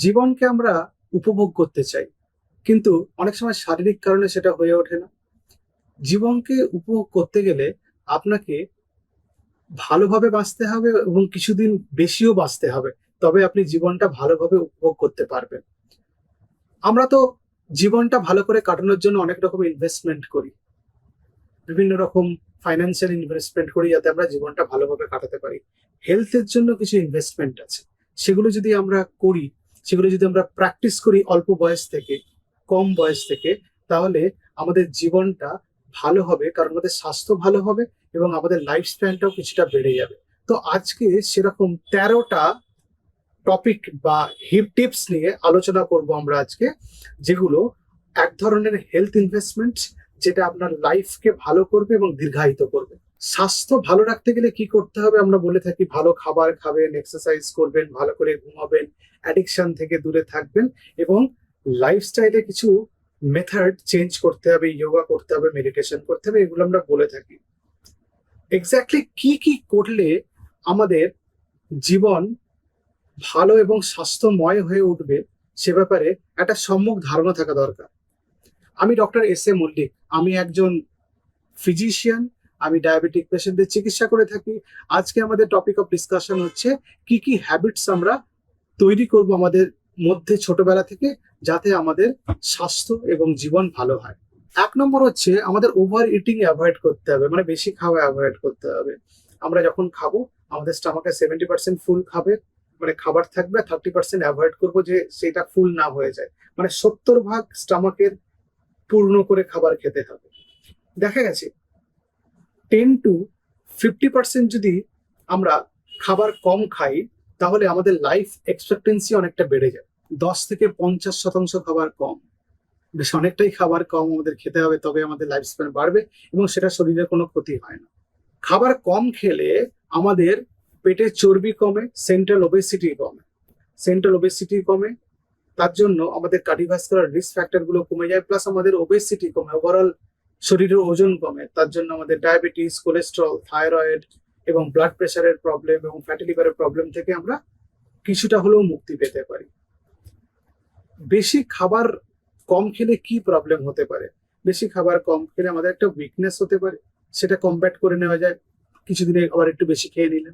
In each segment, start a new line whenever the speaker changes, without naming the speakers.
জীবনকে আমরা উপভোগ করতে চাই। কিন্তু অনেক সময় শারীরিক কারণে সেটা হয়ে ওঠে না। জীবনকে উপভোগ করতে গেলে আপনাকে ভালোভাবে বাঁচতে হবে এবং কিছুদিন বেশিও বাঁচতে হবে। তবে আপনি জীবনটা ভালোভাবে উপভোগ করতে পারবেন। আমরা তো জীবনটা ভালো করে কাটানোর জন্য অনেক রকম ইনভেস্টমেন্ট করি। বিভিন্ন রকম ফাইন্যান্সিয়াল ইনভেস্টমেন্ট করি যাতে আমরা জীবনটা ভালোভাবে কাটাতে পারি। হেলথের জন্য কিছু ইনভেস্টমেন্ট আছে। সেগুলো যদি আমরা করি সেগুলো যদি আমরা প্র্যাকটিস করি অল্প বয়স থেকে, কম বয়স থেকে, তাহলে আমাদের জীবনটা ভালো হবে, কারণ আমাদের স্বাস্থ্য ভালো হবে এবং আমাদের লাইফ স্প্যানটাও কিছুটা বেড়ে যাবে। তো আজকে সেরকম তেরোটা টপিক বা হিপ টিপস নিয়ে আলোচনা করব আমরা আজকে, যেগুলো এক ধরনের হেলথ ইনভেস্টমেন্ট যেটা আপনার লাইফকে ভালো করবে এবং দীর্ঘায়িত করবে। স্বাস্থ্য ভালো রাখতে গেলে কি করতে হবে? আমরা বলে থাকি ভালো খাবার খাবেন এক্সারসাইজ করবেন, ভালো করে ঘুমাবেন অ্যাডিকশন থেকে দূরে থাকবেন এবং লাইফস্টাইলে কিছু মেথড চেঞ্জ করতে হবে যোগা করতে হবে মেডিটেশন করতে হবে, এগুলো আমরা বলে থাকি। এক্স্যাক্টলি কি কি করলে আমাদের জীবন ভালো এবং স্বাস্থ্যময় হয়ে উঠবে সে ব্যাপারে একটা সম্যক ধারণা থাকা দরকার। আমি ডক্টর এস এ মল্লিক, আমি একজন ফিজিশিয়ান আমি ডায়াবেটিক পেশেন্টদের চিকিৎসা করে থাকি। আজকে আমাদের টপিক অফ ডিসকাশন হচ্ছে কি কি হ্যাবিটস আমরা তৈরি করব আমাদের মধ্যে ছোটবেলা থেকে যাতে আমাদের স্বাস্থ্য এবং জীবন ভালো হয়। এক নম্বর হচ্ছে আমাদের ওভার ইটিং অ্যাভয়েড করতে হবে মানে বেশি খাওয়া অ্যাভয়েড করতে হবে। আমরা যখন খাব, আমাদের স্টামাকে সেভেন্টি পার্সেন্ট ফুল খাবে মানে খাবার থাকবে থার্টি পার্সেন্ট অ্যাভয়েড করব যে সেটা ফুল না হয়ে যায়। মানে সত্তর ভাগ স্টামাকের পূর্ণ করে খাবার খেতে হবে। দেখা গেছে টেন টু ফিফটি পার্সেন্ট যদি আমরা খাবার কম খাই তাহলে আমাদের লাইফ এক্সপেক্টেন্সি অনেকটা বেড়ে যায়। দশ থেকে পঞ্চাশ শতাংশ খাবার কম। বেশ অনেকটাই খাবার কম আমাদের খেতে হবে, তবে আমাদের লাইফ স্প্যান বাড়বে এবং সেটা শরীরের কোনো ক্ষতি হয় না। খাবার কম খেলে আমাদের পেটে চর্বি কমে সেন্ট্রাল ওবেসিটি কমে। সেন্ট্রাল ওবেসিটি কমে, তার জন্য আমাদের কার্ডিভাস্কুলার রিস্ক ফ্যাক্টরগুলো কমে যায় প্লাস আমাদের ওবেসিটি কমে। ওভারঅল শরীরের ওজন কমে, তার জন্য আমাদের ডায়াবেটিস কোলেস্ট্রল থাইরয়েড এবং ব্লাড প্রেশারের প্রবলেম এবং ফ্যাটি লিভারের প্রবলেম থেকে আমরা কিছুটা হলেও মুক্তি পেতে পারি। বেশি খাবার কম খেলে কি প্রবলেম হতে পারে? বেশি খাবার কম খেলে আমাদের একটা উইকনেস হতে পারে, সেটা কমব্যাট করে নেওয়া যায়। কিছুদিনে আবার একটু বেশি খেয়ে নিলে।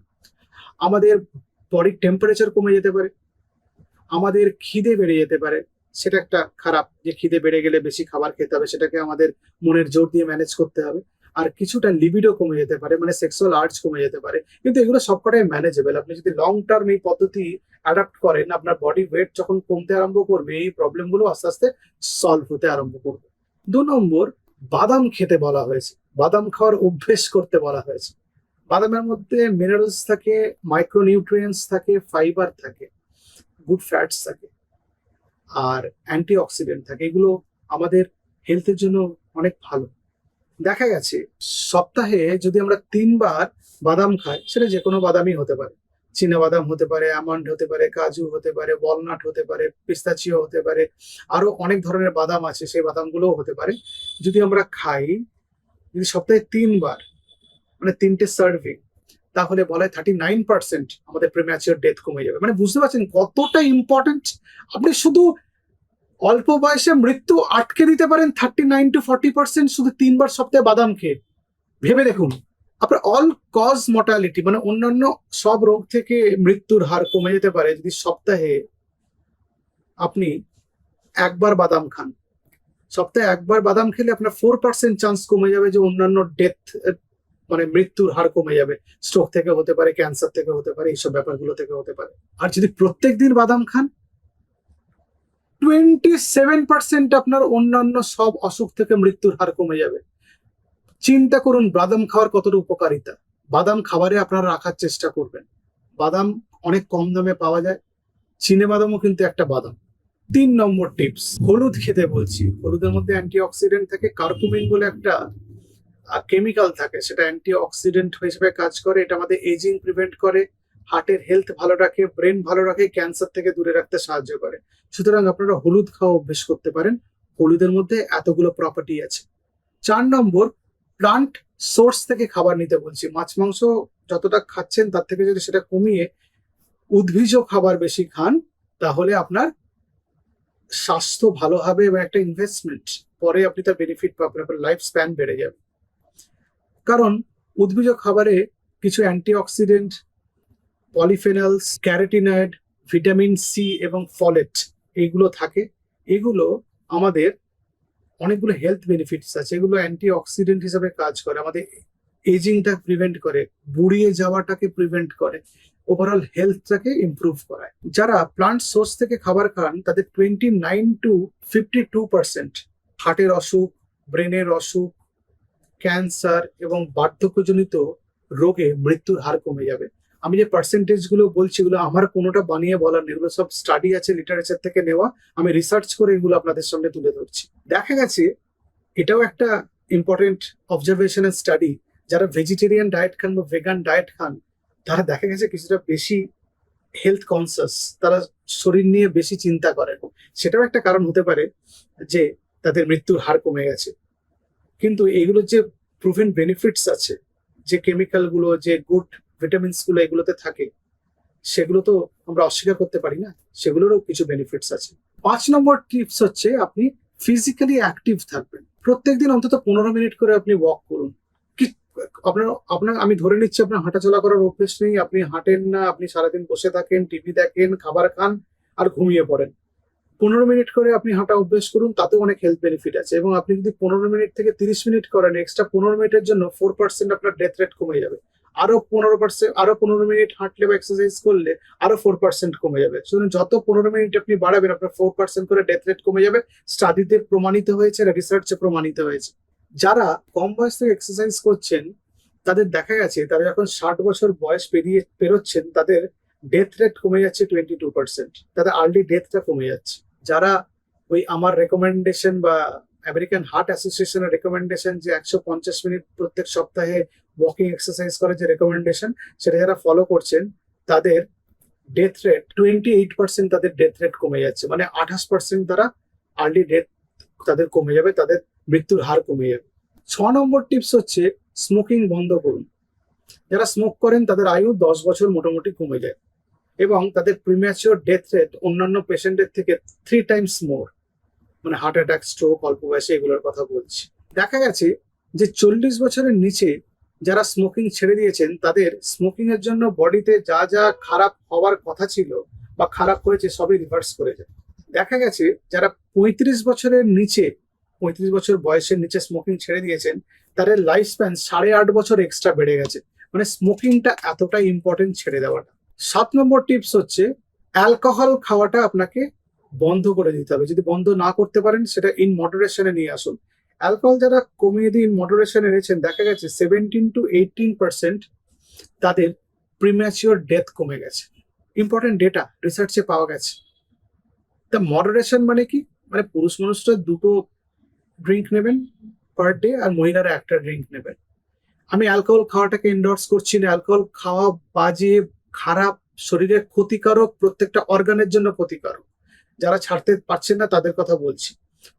আমাদের বডির টেম্পারেচার কমে যেতে পারে। আমাদের খিদে বেড়ে যেতে পারে। সেটা একটা খারাপ যে খিদে বেড়ে গেলে বেশি খাবার খেতে হবে, সেটাকে আমাদের মনের জোর দিয়ে ম্যানেজ করতে হবে। আর কিছুটা লিবিডও কমে যেতে পারে মানে সেক্সুয়াল আর্টস কমে যেতে পারে। কিন্তু এগুলো সবকটাই ম্যানেজেবল আপনি যদি লং টার্ম এই পদ্ধতি অ্যাডাপ্ট করেন, আপনার বডি ওয়েট যখন কমতে আরম্ভ করবে, এই প্রবলেমগুলো আস্তে আস্তে সলভ হতে আরম্ভ করবে। দু নম্বর, বাদাম খেতে বলা হয়েছে। বাদাম খাওয়ার অভ্যেস করতে বলা হয়েছে। বাদামের মধ্যে মিনারেলস থাকে মাইক্রোনিউট্রিয়েন্টস থাকে ফাইবার থাকে গুড ফ্যাটস থাকে, আর অ্যান্টি অক্সিডেন্ট থাকে। এগুলো আমাদের হেলথের জন্য অনেক ভালো। দেখা গেছে, সপ্তাহে যদি আমরা তিনবার বাদাম খাই, সেটা যে কোনো বাদামই হতে পারে। চীনা বাদাম হতে পারে, আমন্ড হতে পারে, কাজু হতে পারে বলনাট হতে পারে, পিস্তাচিও হতে পারে, আরও অনেক ধরনের বাদাম আছে, সেই বাদামগুলোও হতে পারে। যদি আমরা খাই, যদি সপ্তাহে তিনবার মানে তিনটে সার্ভিং তাহলে বলে থার্টি নাইন পার্সেন্ট আমাদের প্রিম্যাচিওর ডেথ কমে যাবে। মানে বুঝতে পারছেন কতটা ইম্পর্টেন্ট আপনি শুধু অল্প বয়সে মৃত্যু আটকে দিতে পারেন thirty nine to forty percent শুধু তিনবার সপ্তাহে বাদাম খেয়ে। ভেবে দেখুন, আপনার অল কজ মর্টালিটি মানে অন্যান্য সব রোগ থেকে মৃত্যুর হার কমে যেতে পারে যদি সপ্তাহে আপনি একবার বাদাম খান। সপ্তাহে একবার বাদাম খেলে আপনার ফোর পার্সেন্ট চান্স কমে যাবে যে অন্যান্য ডেথ মানে মৃত্যুর হার কমে যাবে। স্ট্রোক থেকে হতে পারে ক্যান্সার থেকে হতে পারে, এইসব ব্যাপারগুলো থেকে হতে পারে। আর যদি প্রত্যেক দিন বাদাম খান টোয়েন্টি সেভেন পার্সেন্ট আপনার অন্যান্য সব অসুখ থেকে মৃত্যুর হার কমে যাবে। চিন্তা করুন, বাদাম খাওয়ার কতটা উপকারিতা। বাদাম খাবারে আপনারা রাখার চেষ্টা করবেন। বাদাম অনেক কম দামে পাওয়া যায়। চিনে বাদামও কিন্তু একটা বাদাম। তিন নম্বর টিপস, হলুদ খেতে বলছি। হলুদের মধ্যে অ্যান্টি অক্সিডেন্ট থাকে কার্কুমিন বলে একটা কেমিক্যাল থাকে। সেটা অ্যান্টি অক্সিডেন্ট হিসেবে কাজ করে। এটা আমাদের এজিং প্রিভেন্ট করে। হার্টের হেলথ ভালো রাখে, ব্রেন ভালো রাখে, ক্যান্সার থেকে দূরে রাখতে সাহায্য করে। সুতরাং আপনারা হলুদ খাওয়া অভ্যেস করতে পারেন। হলুদের মধ্যে এতগুলো প্রপার্টি আছে। চার নম্বর প্লান্ট সোর্স থেকে খাবার নিতে বলছি। মাছ, মাংস যতটা খাচ্ছেন তার থেকে যদি সেটা কমিয়ে উদ্ভিজ খাবার বেশি খান, তাহলে আপনার স্বাস্থ্য ভালো হবে এবং একটা ইনভেস্টমেন্ট পরে আপনি তার বেনিফিট পাবেন, আপনার লাইফ স্প্যান বেড়ে যাবে। কারণ উদ্ভিজ খাবারে কিছু antioxidant polyphenols, carotenoids, vitamin C এবং ফলেট এগুলো থাকে। এগুলো আমাদের অনেকগুলো হেলথ বেনিফিটস আছে। এগুলো অ্যান্টি অক্সিডেন্ট হিসেবে কাজ করে। আমাদের এজিংটা প্রিভেন্ট করে, বুড়িয়ে যাওয়াটাকে প্রিভেন্ট করে ওভারঅল হেলথটাকে ইমপ্রুভ করায়। যারা প্লান্ট সোর্স থেকে খাবার খান, তাদের twenty nine to fifty two percent হার্টের অসুখ ব্রেনের অসুখ ক্যান্সার এবং বার্ধক্যজনিত রোগে মৃত্যুর হার কমে যাবে। আমি যে পার্সেন্টেজগুলো বলছি এগুলো আমার কোনোটা বানিয়ে বলার এগুলো সব স্টাডি আছে লিটারেচার থেকে নেওয়া। আমি রিসার্চ করে এগুলো আপনাদের সামনে তুলে ধরছি। দেখা গেছে, এটাও একটা ইম্পর্টেন্ট অবজারভেশন স্টাডি যারা ভেজিটেরিয়ান ডায়েট খান বা ভেগান ডায়েট খান, তারা দেখা গেছে কিছুটা বেশি হেলথ কনসিয়াস তারা শরীর নিয়ে বেশি চিন্তা করেন। সেটাও একটা কারণ হতে পারে যে তাদের মৃত্যুর হার কমে গেছে। কিন্তু এগুলোর যে প্রুভেন বেনিফিটস আছে, যে কেমিক্যালগুলো, যে গুড ভিটামিনসগুলো এগুলোতে থাকে, সেগুলো তো আমরা অস্বীকার করতে পারি না, সেগুলোরও কিছু বেনিফিটস আছে। পাঁচ নম্বর টিপস হচ্ছে আপনি ফিজিক্যালি অ্যাক্টিভ থাকবেন। প্রত্যেকদিন অন্তত পনেরো মিনিট করে আপনি ওয়াক করুন। আপনার আপনার, আমি ধরে নিচ্ছি আপনার হাঁটাচলা করার অভ্যেস নেই, আপনি হাঁটেন না, আপনি সারাদিন বসে থাকেন টিভি দেখেন, খাবার খান আর ঘুমিয়ে পড়েন। পনেরো মিনিট করে আপনি হাঁটা অভ্যেস করুন, তাতেও অনেক হেলথ বেনিফিট আছে এবং আপনি যদি পনেরো মিনিট থেকে তিরিশ মিনিট করেন এক্সট্রা পনেরো মিনিটের জন্য ফোর পার্সেন্ট আপনার ডেথ রেট কমে যাবে। আরও পনেরো পার্সেন্ট আরও পনেরো মিনিট হাঁটলে বা এক্সারসাইজ করলে আরও ফোর পার্সেন্ট কমে যাবে। সুতরাং যত পনেরো মিনিট আপনি বাড়াবেন, আপনার ফোর পার্সেন্ট করে ডেথ রেট কমে যাবে। স্টাডিতে প্রমাণিত হয়েছে রিসার্চে প্রমাণিত হয়েছে। যারা কম বয়স থেকে এক্সারসাইজ করছেন, তাদের দেখা গেছে, তারা যখন ষাট বছর বয়স পেরিয়ে, পেরোচ্ছেন, তাদের ডেথ রেট কমে যাচ্ছে টোয়েন্টি টু পার্সেন্ট তাদের আর্লি ডেথটা কমে যাচ্ছে। যারা ওই আমার রেকমেন্ডেশন বা আমেরিকান হার্ট অ্যাসোসিয়েশনের রেকমেন্ডেশন যে একশো পঞ্চাশ মিনিট প্রত্যেক সপ্তাহে ওয়াকিং এক্সারসাইজ করার যে রেকমেন্ডেশন সেটা যারা ফলো করছেন, তাদের death rate twenty eight percent তাদের ডেথ রেট কমে যাচ্ছে। মানে আঠাশ পার্সেন্ট তারা আর্লি ডেথ তাদের কমে যাবে, তাদের মৃত্যুর হার কমে যাবে। ছ নম্বর টিপস হচ্ছে স্মোকিং বন্ধ করুন। যারা স্মোক করেন, তাদের আয়ু দশ বছর মোটামুটি কমে যায়। এবং তাদের প্রিম্যাচিওর ডেথ রেট অন্যান্য পেশেন্টের থেকে থ্রি টাইমস মোর মানে হার্ট অ্যাটাক স্ট্রোক অল্প বয়সে এগুলোর কথা বলছি। দেখা গেছে যে চল্লিশ বছরের নিচে যারা স্মোকিং ছেড়ে দিয়েছেন, তাদের স্মোকিং এর জন্য বডিতে যা যা খারাপ হওয়ার কথা ছিল বা খারাপ হয়েছে সবই রিভার্স করে যায়। দেখা গেছে যারা পঁয়ত্রিশ বছরের নিচে, পঁয়ত্রিশ বছর বয়সের নিচে স্মোকিং ছেড়ে দিয়েছেন, তাদের লাইফ স্প্যান সাড়ে আট বছর এক্সট্রা বেড়ে গেছে। মানে স্মোকিংটা এতটাই ইম্পর্টেন্ট ছেড়ে দেওয়াটা। সাত নম্বর টিপস হচ্ছে অ্যালকোহল খাওয়াটা আপনাকে বন্ধ করে দিতে হবে। যদি বন্ধ না করতে পারেন, সেটা ইন মডারেশনে নিয়ে আসুন। অ্যালকোহল যারা কমিয়ে দিয়ে ইন মডারেশন এনেছেন, দেখা গেছে সেভেন্টিন টু এইটিন পার্সেন্ট তাদের প্রিম্যাচিওর ডেথ কমে গেছে। ইম্পর্টেন্ট ডেটা রিসার্চে পাওয়া গেছে। তা মডারেশন মানে কি? মানে পুরুষ মানুষরা দুটো ড্রিঙ্ক নেবেন পার ডে আর মহিলারা একটা ড্রিঙ্ক নেবেন। আমি অ্যালকোহল খাওয়াটাকে এন্ডোর্স করছি না। অ্যালকোহল খাওয়া বাজে, খারাপ, শরীরের ক্ষতিকারক, প্রত্যেকটা অর্গানের জন্য ক্ষতিকারক। যারা ছাড়তে পারছেন না, তাদের কথা বলছি।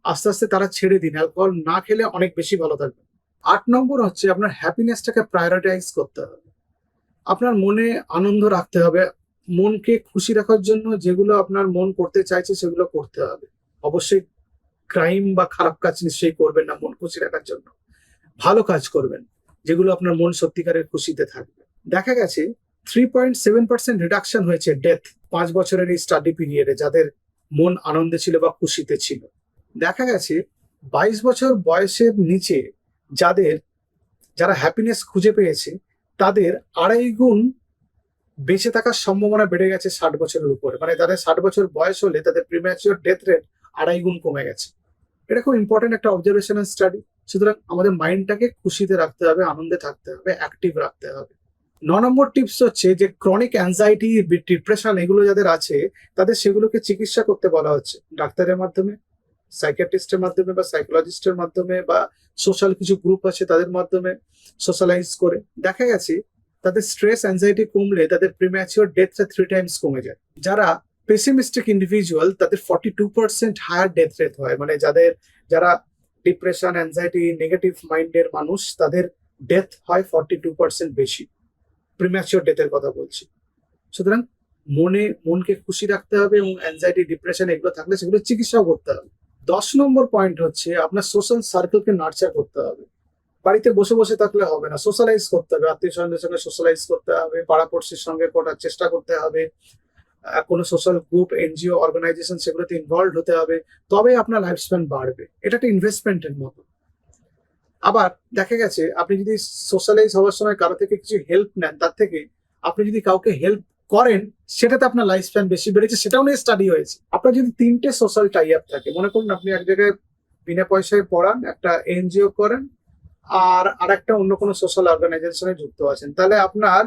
আস্তে আস্তে তারা ছেড়ে দিন, অ্যালকোহল না খেলে অনেক বেশি ভালো থাকবে। আট নম্বর হচ্ছে আপনার হ্যাপিনেসটাকে প্রায়োরিটাইজ করতে হবে। আপনার মনে আনন্দ রাখতে হবে, মনকে খুশি রাখার জন্য যেগুলো আপনার মন করতে চাইছে সেগুলো করতে হবে। অবশ্যই ক্রাইম বা খারাপ কাজ নিশ্চয়ই করবেন না, মন খুশি রাখার জন্য। ভালো কাজ করবেন, যেগুলো আপনার মন সত্যিকারের খুশিতে থাকবে। দেখা গেছে three point seven percent reduction হয়েছে ডেথ পাঁচ বছরের এই স্টাডি পিরিয়ডে যাদের মন আনন্দে ছিল বা খুশিতে ছিল। দেখা গেছে বাইশ বছর বয়সের নিচে যাদের, যারা হ্যাপিনেস খুঁজে পেয়েছে, তাদের আড়াই গুণ বেঁচে থাকার সম্ভাবনা বেড়ে গেছে ষাট বছরের উপরে। মানে তাদের ষাট বছর বয়স হলে তাদের প্রিম্যাচিওর ডেথ রেট আড়াই গুণ কমে গেছে। এটা খুব ইম্পর্টেন্ট একটা অবজারভেশনাল স্টাডি সুতরাং আমাদের মাইন্ডটাকে খুশিতে রাখতে হবে, আনন্দে থাকতে হবে অ্যাক্টিভ রাখতে হবে। ন নম্বর টিপস হচ্ছে যে ক্রনিক অ্যাংজাইটি ডিপ্রেশন এগুলো যাদের আছে, তাদের সেগুলোকে চিকিৎসা করতে বলা হচ্ছে। ডাক্তারের মাধ্যমে সাইকিয়াট্রিস্টের মাধ্যমে বা সাইকোলজিস্টের মাধ্যমে বা সোশ্যাল কিছু গ্রুপ আছে তাদের মাধ্যমে সোশ্যালাইজ করে। দেখা গেছে, তাদের স্ট্রেস অ্যাংজাইটি কমলে তাদের প্রিম্যাচিওর ডেথটা থ্রি টাইমস কমে যায়। যারা পেসিমিস্টিক ইন্ডিভিজুয়াল তাদের forty two percent higher death rate হয়। মানে যাদের, যারা ডিপ্রেশন অ্যাংজাইটি নেগেটিভ মাইন্ডের মানুষ, তাদের ডেথ হয় ফর্টি টু পার্সেন্ট বেশি। প্রিম্যাচিওর ডেথের কথা বলছি। সুতরাং মনে, মনকে খুশি রাখতে হবে এবং অ্যাংজাইটি ডিপ্রেশন এগুলো থাকলে সেগুলো চিকিৎসাও করতে হবে। দশ নম্বর পয়েন্ট হচ্ছে আপনার সোশ্যাল সার্কেলকে নার্চার করতে হবে। বাড়িতে বসে বসে থাকলে হবে না সোশ্যালাইজ করতে হবে, আত্মীয় স্বজনদের সঙ্গে সোশ্যালাইজ করতে হবে, পাড়াপড়শির সঙ্গে করার চেষ্টা করতে হবে কোনো সোশ্যাল গ্রুপ এনজিও অর্গানাইজেশন সেগুলোতে ইনভলভ হতে হবে তবে আপনার লাইফ স্প্যান বাড়বে। এটা একটা ইনভেস্টমেন্টের মতো। আবার দেখা গেছে, আপনি যদি সোশ্যালাইজ হওয়ার সময় কারও থেকে কিছু হেল্প নেন, তার থেকে আপনি যদি কাউকে হেল্প করেন, সেটাতে আপনার লাইফ স্প্যান বেশি বেড়েছে, সেটাও নিয়ে স্টাডি হয়েছে। আপনার যদি তিনটে সোশ্যাল টাই আপ থাকে, মনে করুন আপনি এক জায়গায় বিনা পয়সায় পড়ান, একটা এনজিও করেন, আর আর একটা অন্য কোনো সোশ্যাল অর্গানাইজেশনে যুক্ত আছেন, তাহলে আপনার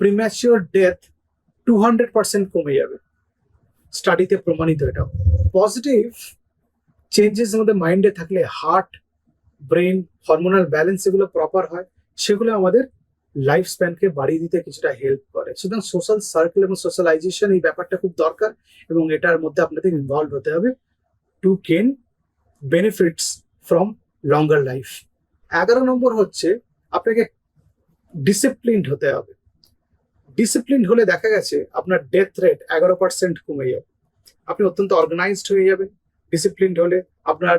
premature death two hundred percent কমে যাবে। স্টাডিতে প্রমাণিত এটা। পজিটিভ চেঞ্জেস আমাদের মাইন্ডে থাকলে হার্ট ব্রেন হরমোনাল ব্যালেন্স এগুলো প্রপার হয়, সেগুলো আমাদের লাইফ স্প্যানকে বাড়িয়ে দিতে কিছুটা হেল্প করে। সুতরাং সোশ্যাল সার্কেল এবং সোশ্যালাইজেশন এই ব্যাপারটা খুব দরকার এবং এটার মধ্যে আপনাদের ইনভলভ হতে হবে to gain benefits from longer life এগারো নম্বর হচ্ছে আপনাকে ডিসিপ্লিনড হতে হবে। ডিসিপ্লিন হলে দেখা গেছে আপনার ডেথ রেট এগারো পার্সেন্ট কমে যাবে। আপনি অত্যন্ত অর্গানাইজড হয়ে যাবেন। ডিসিপ্লিনড হলে আপনার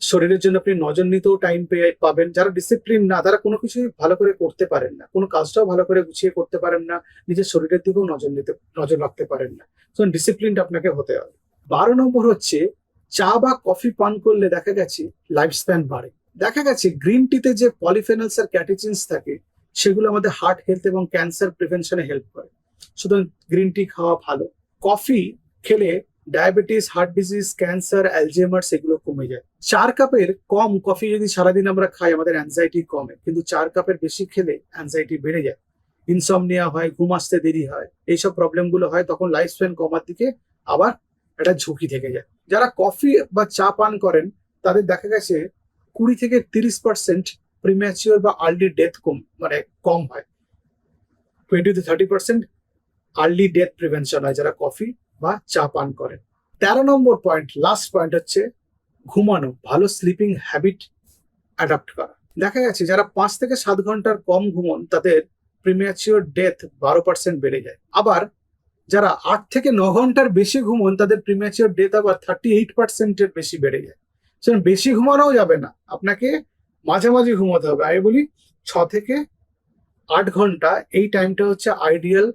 শরীরের জন্য আপনি নজর নিতেও টাইম পেয়ে পাবেন। যারা ডিসিপ্লিন না, তারা কোনো কিছুই ভালো করে করতে পারেন না। কোনো কাজটাও ভালো করে গুছিয়ে করতে পারেন না, নিজের শরীরের দিকেও নজর নিতে, নজর রাখতে পারেন না। তো ডিসিপ্লিনড আপনাকে হতে হবে। বারো নম্বর হচ্ছে, চা বা কফি পান করলে দেখা গেছে লাইফ স্প্যান বাড়ে। দেখা গেছে গ্রিন টিতে যে পলিফেনলস আর ক্যাটিচিনস থাকে, সেগুলো আমাদের হার্ট হেলথ এবং ক্যান্সার প্রিভেনশনে হেল্প করে। সুতরাং গ্রিন টি খাওয়া ভালো। কফি খেলে diabetes heart disease cancer Alzheimer's এগুলো কমে যায়। চার কাপের কম কফি যদি সারাদিন আমরা খাই, আমাদের অ্যাংজাইটি কমে। কিন্তু চার কাপের বেশি খেলে অ্যাংজাইটি বেড়ে যায়। ইনসমনিয়া হয়, ঘুম আসতে দেরি হয়, এইসব প্রবলেমগুলো হয়, তখন লাইফ স্প্যান কমার দিকে আবার একটা ঝুঁকি থেকে যায়। যারা কফি বা চা পান করেন, তাদের দেখা গেছে কুড়ি থেকে তিরিশ পার্সেন্ট প্রিম্যাচিওর বা আর্লি ডেথ কম মানে কম হয়। Twenty to thirty percent early death prevention হয় যারা কফি বা চা পান করেন। তেরো নম্বর পয়েন্ট লাস্ট পয়েন্ট হচ্ছে ঘুমানো, ভালো স্লিপিং হ্যাবিট অ্যাডাপ্ট করা। দেখা গেছে যারা পাঁচ থেকে সাত ঘণ্টার কম ঘুমন, তাদের প্রিম্যাচিওর ডেথ বারো পার্সেন্ট বেড়ে যায়। আবার যারা আট থেকে ন ঘণ্টার বেশি ঘুমন, তাদের প্রিম্যাচিওর ডেথ আবার থার্টি এইট পার্সেন্টের বেশি বেড়ে যায়। সুতরাং বেশি ঘুমানোও যাবে না। আপনাকে মাঝামাঝি ঘুমাতে হবে। আমি বলি ছ থেকে আট ঘণ্টা, এই টাইমটা হচ্ছে আইডিয়াল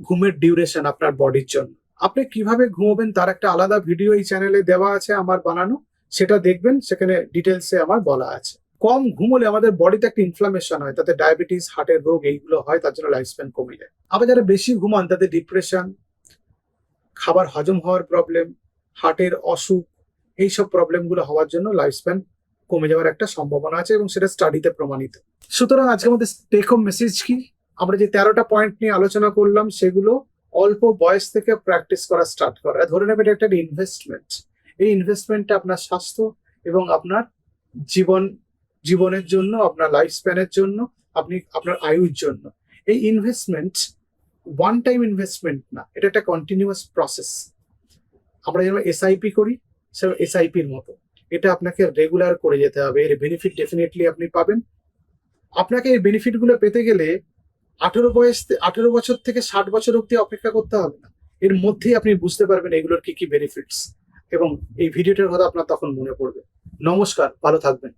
ঘুমের ডিউরেশন আপনার বডির জন্য। আপনি কীভাবে ঘুমাবেন তার একটা আলাদা ভিডিও এই চ্যানেলে দেওয়া আছে আমার বানানো। সেটা দেখবেন, সেখানে ডিটেলসে আমার বলা আছে। কম ঘুমলে আমাদের বডিতে একটা ইনফ্লামেশন হয়, তাতে ডায়াবেটিস হার্টের রোগ এইগুলো হয়, তার জন্য লাইফ স্প্যান কমে যায়। আবার যারা বেশি ঘুমান, তাদের ডিপ্রেশন খাবার হজম হওয়ার প্রবলেম হার্টের অসুখ, এইসব প্রবলেমগুলো হওয়ার জন্য লাইফ স্প্যান কমে যাওয়ার একটা সম্ভাবনা আছে এবং সেটা স্টাডিতে প্রমাণিত। সুতরাং আজকে আমাদের টেক হোম মেসেজ কি? আমরা যে তেরোটা পয়েন্ট নিয়ে আলোচনা করলাম, সেগুলো অল্প বয়স থেকে প্র্যাকটিস করা স্টার্ট করা। ধরে নেবেন এটা একটা ইনভেস্টমেন্ট এই ইনভেস্টমেন্টটা আপনার স্বাস্থ্য এবং আপনার জীবন, জীবনের জন্য, আপনার লাইফ স্প্যানের জন্য, আপনি, আপনার আয়ুর জন্য। এই ইনভেস্টমেন্ট ওয়ান টাইম ইনভেস্টমেন্ট না, এটা একটা কন্টিনিউয়াস প্রসেস আমরা যেমন এসআইপি করি, সেরকম এসআইপির মতো। এটা আপনাকে রেগুলার করে যেতে হবে। এর বেনিফিট ডেফিনেটলি আপনি পাবেন। আপনাকে এই বেনিফিটগুলো পেতে গেলে আঠেরো বয়স আঠেরো বছর থেকে ষাট বছর অব্দি অপেক্ষা করতে হবে না। এর মধ্যেই আপনি বুঝতে পারবেন এগুলোর কি কি বেনিফিটস এবং এই ভিডিওটার কথা আপনার তখন মনে পড়বে। নমস্কার, ভালো থাকবেন।